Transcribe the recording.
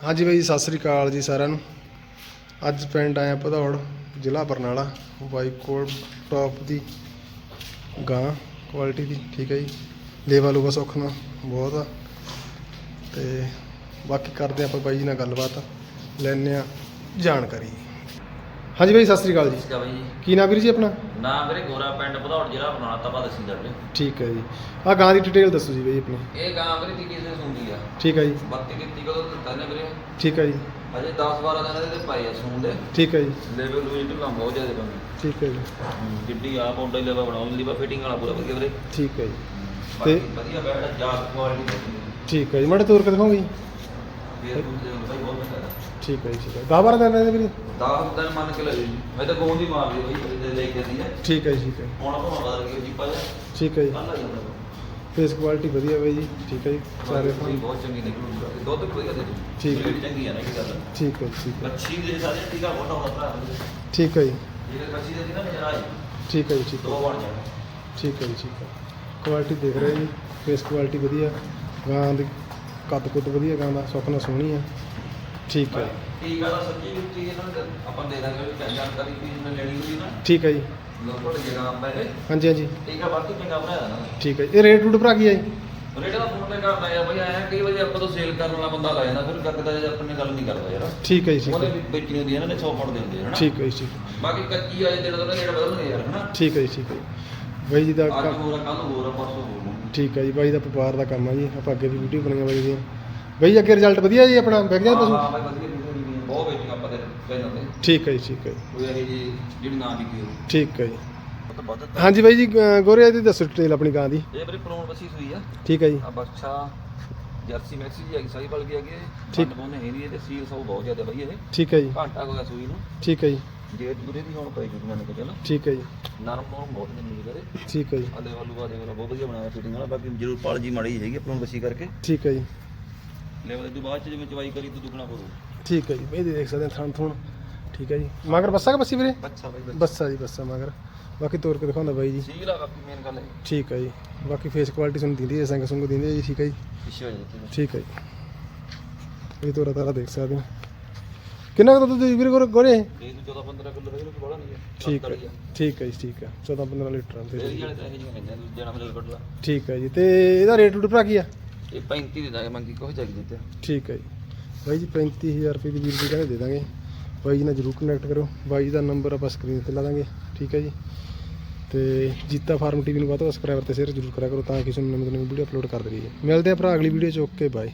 ਹਾਂਜੀ ਬਾਈ ਜੀ, ਸਤਿ ਸ੍ਰੀ ਅਕਾਲ ਜੀ ਸਾਰਿਆਂ ਨੂੰ। ਅੱਜ ਪਿੰਡ ਆਇਆ ਭਦੌੜ, ਜ਼ਿਲ੍ਹਾ ਬਰਨਾਲਾ ਬਾਈ ਕੋਲ ਟੌਪ ਦੀ ਗਾਂ ਕੁਆਲਿਟੀ ਦੀ, ਠੀਕ ਹੈ ਜੀ। ਲੇਵਾ ਲੂਵਾ ਸੁੱਖਣਾ ਬਹੁਤ ਆ। ਤੇ ਬਾਕੀ ਕਰਦੇ ਆਪਾਂ ਬਾਈ ਜੀ ਨਾਲ ਗੱਲਬਾਤ ਲੈਣੇ ਆ ਜਾਣਕਾਰੀ। ਹਾਂਜੀ ਬਾਈ ਸਤਿ ਸ੍ਰੀ ਅਕਾਲ ਜੀ। ਆ ਬਾਈ ਜੀ। ਕੀ ਨਾਮ ਵੀਰ ਜੀ ਆਪਣਾ? ਨਾਮ ਵੀਰੇ ਗੋਰਾ ਪਿੰਡ ਭਦੌੜ ਜ਼ਿਲ੍ਹਾ ਬਰਨਾਲਾ ਤਪਾ ਦਸੀ ਦਾ ਵੀਰੇ ਠੀਕ ਹੈ ਜੀ। ਆ ਗਾਂ ਦੀ ਡਿਟੇਲ ਦੱਸੋ ਜੀ ਬਾਈ ਆਪਣੀ। ਇਹ ਗਾਂ ਵੀਰੇ ਤੀਜੀ ਦਿਨ ਸੁੰਦੀ ਆ। ਠੀਕ ਹੈ ਜੀ। 32 ਕਿੰਤੀ ਕਦੋਂ ਦਿੱਤਾ ਨੇ ਵੀਰੇ? ਠੀਕ ਹੈ ਜੀ। ਅਜੇ 10 12 ਦਿਨ ਇਹਦੇ ਪਾਈ ਆ ਸੂਣ ਦੇ। ਠੀਕ ਹੈ ਜੀ। ਲੈਵਲ ਵੀ ਢਿੱਲਾ ਬਹੁਤ ਜ਼ਿਆਦਾ ਬੰਦੇ ਠੀਕ ਹੈ ਜੀ। ਜਿੱਡੀ ਆ ਪੌਂਡਾ ਲੈਵਲ ਬਣਾਉਣ ਲਈ ਬਾ ਫਿਟਿੰਗ ਵਾਲਾ ਪੂਰਾ ਵਧੀਆ ਵੀਰੇ। ਠੀਕ ਹੈ ਜੀ। ਬਾਕੀ ਤੇ- ਵਧੀਆ ਬੈਠ ਜਾਤ ਕੁਆਲਿਟੀ ਵਧੀਆ ਠੀਕ ਹੈ ਜੀ। ਮਾੜੇ ਤੋਰ ਕੇ ਦਿਖਾਉਂਗੇ ਜੀ। ਫੇਰ ਦੂਜੇ ਬਾਈ ਬਹੁਤ ਵਧੀਆ। ਠੀਕ ਹੈ ਜੀ ਠੀਕ ਹੈ। 10 12 ਦਿਨ ਦੇ ਵੀਰੇ? 10 ਦਿਨ ਮੰਨ ਕੇ ਲੈ ਜੀ। ਮੈਂ ਤਾਂ ਗੋਂਦ ਹੀ ਮਾਰ ਲਈ ਬਾਈ ਤੇ ਲੈ ਕੇ ਦੀ ਹੈ ਠੀਕ ਹੈ ਜੀ ਠੀਕ ਹੈ। ਹੁਣ ਆਪਾਂ ਬਦਲ ਕੇ ਜੀਪਾ ਜਾ ਠੀਕ ਹੈ ਜੀ। ਕੱਲ ਆ ਜਾਂਦਾ ਫੇਸ ਕੁਆਲਿਟੀ ਵਧੀਆ ਬਾਈ ਜੀ ਠੀਕ ਹੈ ਜੀ। ਸਾਰੇ ਕੋਈ ਬਹੁਤ ਚੰਗੀ ਨਿਕਲੂਗੀ। ਦੁੱਧ ਕੋਈ ਕਦੇ ਠੀਕ ਹੈ। ਚੰਗੀ ਆ ਨਾ ਕੀ ਗੱਲ। ਠੀਕ ਹੈ ਜੀ, ਠੀਕ ਹੈ। ਬੱਚੀ ਦੇ ਸਾਰੇ ਟੀਕਾ ਮੋਟਾ ਹੋਣਾ ਭਰਾ ਠੀਕ ਹੈ ਜੀ। ਜਿਹੜੇ ਬੱਚੀ ਦੇ ਸੀ ਨਾ ਆਈ ਠੀਕ ਹੈ ਜੀ ਠੀਕ ਦੋ ਹੈ ਬਣ ਜਾਣਾ। ਠੀਕ ਹੈ ਜੀ ਠੀਕ ਹੈ। ਕੁਆਲਿਟੀ ਦੇਖ ਰਹੇ ਜੀ। ਫੇਸ ਕੁਆਲਿਟੀ ਵਧੀਆ। ਗਾਂ ਦੀ ਕੱਦ ਕੁੱਦ ਵਧੀਆ ਗਾਂ ਦਾ ਸੁੱਖ ਨਾਲ ਸੋਹਣੀ ਆ। ਠੀਕ ਹੈ। ਟੀਕਾ ਦਾ ਸੱਚੀ ਵਿੱਚ ਇਹਨਾਂ ਨੂੰ? ਆਪਾਂ ਦੇ ਦਾਂਗੇ ਵੀ ਜਾਣਕਾਰੀ ਵੀ ਜਿਹਨੇ ਲੈਣੀ ਹੋਈ ਨਾ। ਠੀਕ ਹੈ ਜੀ। ਲੋਕਲ ਜਗ੍ਹਾ ਆਪਾਂ ਇਹ। ਹਾਂਜੀ ਹਾਂਜੀ। ਟੀਕਾ ਬਾਕੀ ਚੰਗਾ ਬਣਾਇਆ ਨਾ ਠੀਕ ਹੈ। ਜੀ। ਇਹ ਰੇਟ ਰੂਟ ਭਰਾ ਕੀ ਹੈ ਜੀ? ਰੇਟ ਦਾ ਫੋਨ ਤੇ ਕਰਦਾ ਯਾਰ ਬਈ ਆਇਆ ਕਈ ਵਾਰੀ ਆਪਾਂ ਤੋਂ ਸੇਲ ਕਰਨ ਵਾਲਾ ਬੰਦਾ ਲਾ ਜਾਂਦਾ ਫਿਰ ਗੱਗਦਾ ਜੇ ਆਪਣੇ ਗੱਲ ਨਹੀਂ ਕਰਦਾ ਯਾਰ। ਠੀਕ ਹੈ ਜੀ ਠੀਕ ਉਹਨੇ ਹੈ। ਵੀ ਵੇਚਣੀ ਹੁੰਦੀ ਹੈ ਇਹਨਾਂ ਨੇ 100 ਫੜ ਦੇ ਹੁੰਦੇ ਹਨਾ? ਠੀਕ ਹੈ ਜੀ ਠੀਕ ਹੈ। ਬਾਕੀ ਕੱਚੀ ਆ ਜਿਹੜਾ ਉਹਦਾ ਜਿਹੜਾ ਬਦਲਦੇ ਯਾਰ ਹਨਾ? ਠੀਕ ਹੈ ਜੀ ਠੀਕ ਹੈ। ਜੀ। ਬਾਈ ਜੀ ਦਾ ਅੱਜ ਕੰਮ ਹੋਰ ਕੱਲ ਹੋਰ ਆ ਪਰਸੋਂ ਹੋਰ ਆ। ਠੀਕ ਹੈ ਜੀ ਬਾਈ ਦਾ ਵਪਾਰ ਦਾ ਕੰਮ ਆ ਜੀ। ਆਪਾਂ ਅੱਗੇ ਵੀ ਵੀਡੀਓ ਬਣਾਈਆਂ ਬਾਈ ਦੀਆਂ। ਬਾਈ ਅੱਗੇ ਰਿਜ਼ਲਟ ਵਧੀਆ ਜੀ ਆਪਣਾ ਵਿਕ ਗਿਆ ਹਾਂ ਪਸ਼ੂ ਹਾਂ ਬਾਈ ਵਧੀਆ ਵੀਡੀਓ ਬਹੁਤ ਵੇਟਿੰਗ ਆਪਾਂ ਦੇ ਚੈਨਲ ਤੇ ਠੀਕ ਹੈ ਜੀ ਠੀਕ ਹੈ ਜੀ, ਕੋਈ ਇਹ ਜੀ ਜਿਹੜੀ ਨਾ ਵਿਕੀ ਹੋ ਠੀਕ ਹੈ ਜੀ। ਉਹ ਤਾਂ ਬਹੁਤ ਹਾਂਜੀ ਬਾਈ ਜੀ ਅਹ ਗੋਰੇ ਦੀ ਦੱਸੋ ਡਿਟੇਲ ਆਪਣੀ ਗਾਂ ਦੀ। ਇਹ ਬਰੇ ਪ੍ਰੋਨ ਬਸੀ ਸੂਈ ਆ। ਠੀਕ ਹੈ ਜੀ। ਆ ਬੱਚਾ ਜਰਸੀ ਮੈਕਸੀ ਜੀ ਹੈਗੀ ਸਾਈ ਬਲ ਗਈ ਹੈਗੀ ਠੀਕ। ਠੀਕ ਬੋਨੇ ਹੈ ਨਹੀਂ ਇਹਦੇ ਸੀਲ ਸਭ ਬਹੁਤ ਜ਼ਿਆਦਾ ਬਈ ਇਹ। ਠੀਕ ਹੈ ਜੀ। ਘੰਟਾ ਗਿਆ ਸੂਈ ਨੂੰ। ਠੀਕ ਹੈ ਜੀ। ਜੇ ਦੂਰੇ ਦੀ ਹੁਣ ਪਈ ਜੁੜ ਮੈਨੂੰ ਚੱਲ। ਠੀਕ ਹੈ ਜੀ। ਨਰਮ ਨੂੰ ਬਹੁਤ ਨਹੀਂ ਕਰੇ ਠੀਕ ਹੈ ਜੀ। ਅਲੇ ਵਾਲੂ ਬਾਦੇ ਵਾਲਾ ਬਹੁਤ ਵਧੀਆ ਬਣਾਇਆ ਫਿਟਿੰਗ ਵਾਲਾ ਬਾਕੀ ਜ਼ਰੂਰ ਪਾਲ ਜੀ ਮਾੜੀ ਹੈਗੀ ਆਪਣਾ ਬਸੀ ਕਰਕੇ। ਠੀਕ ਹੈ ਜੀ। ਲੈਵਲ ਦੇ ਬਾਅਦ ਚ ਜਿਵੇਂ ਚਵਾਈ ਕਰੀ ਤਾਂ ਦੁੱਗਣਾ ਕਰੂ ਠੀਕ ਹੈ ਜੀ ਬਾਈ ਦੇਖ ਸਕਦੇ ਹਾਂ ਥਣ ਥੁਣ। ਠੀਕ ਹੈ ਜੀ। ਮਗਰ ਬੱਸਾ ਕਿ ਬੱਸੀ ਵੀਰੇ? ਬੱਚਾ ਬਾਈ ਬੱਚਾ ਬੱਸਾ ਜੀ ਬੱਸਾ ਮਗਰ। ਬਾਕੀ ਤੋਰ ਕੇ ਦਿਖਾਉਂਦਾ ਬਾਈ ਜੀ। ਸੀਲ ਆ ਬਾਕੀ ਮੇਨ ਗੱਲ ਹੈ ਠੀਕ ਹੈ ਜੀ। ਬਾਕੀ ਫੇਸ ਕੁਆਲਿਟੀ ਤੁਹਾਨੂੰ ਦਿੰਦੀ ਹੈ ਸੰਗ ਸੰਗ ਦਿੰਦੀ ਹੈ ਜੀ ਠੀਕ ਹੈ ਜੀ। ਪਿੱਛੇ ਹੋ ਜਾਂਦੀ ਠੀਕ ਹੈ ਜੀ। ਇਹ ਤੋਰਾ ਤਾਰਾ ਦੇਖ ਸਕਦੇ ਹੋ। ਕਿੰਨਾ ਕੁ ਦੁੱਧ ਦੇ ਵੀਰੇ ਗੋਰੇ ਗੋਰੇ? ਇਹ ਤੋਂ 14 15 ਕਿਲੋ ਦੇ ਬੜਾ ਨਹੀਂ ਹੈ ਠੀਕ ਹੈ ਠੀਕ ਹੈ ਜੀ ਠੀਕ ਹੈ। 14 15 ਲੀਟਰ ਇਹ ਠੀਕ ਹੈ ਜੀ। ਤੇ ਇਹਦਾ ਰੇਟ ਰੂਟ ਭਰਾ ਕੀ ਆ? ਇਹ 35 ਦੇ ਦਾਂਗੇ, ਮੰਗੀ ਕੋਈ ਜਾਗੀ ਦਿੱਤੇ। ਠੀਕ ਹੈ ਜੀ। ਬਾਈ ਜੀ 35000 ਰੁਪਏ ਦੀ ਵੀਰ ਜੀ ਕਹਿੰਦੇ ਦੇ ਦਾਂਗੇ। ਬਾਈ ਜੀ ਨਾਲ ਜਰੂਰ ਕਨੈਕਟ ਕਰੋ। ਬਾਈ ਜੀ ਦਾ ਨੰਬਰ ਆਪਾਂ ਸਕਰੀਨ ਤੇ ਲਾ ਦਾਂਗੇ। ਠੀਕ ਹੈ ਜੀ। ਤੇ ਜੀਤਾ ਫਾਰਮ ਟੀਵੀ ਨੂੰ ਵੱਧ ਤੋਂ ਸਬਸਕ੍ਰਾਈਬਰ ਤੇ ਸ਼ੇਅਰ ਜਰੂਰ ਕਰਿਆ ਕਰੋ ਤਾਂ ਕਿ ਤੁਹਾਨੂੰ ਨਵੀਂ ਨਵੀਂ ਵੀਡੀਓ ਅਪਲੋਡ ਕਰ ਦਈਏ ਮਿਲਦੇ ਆ ਭਰਾ ਅਗਲੀ ਵੀਡੀਓ ਚ। Okay bye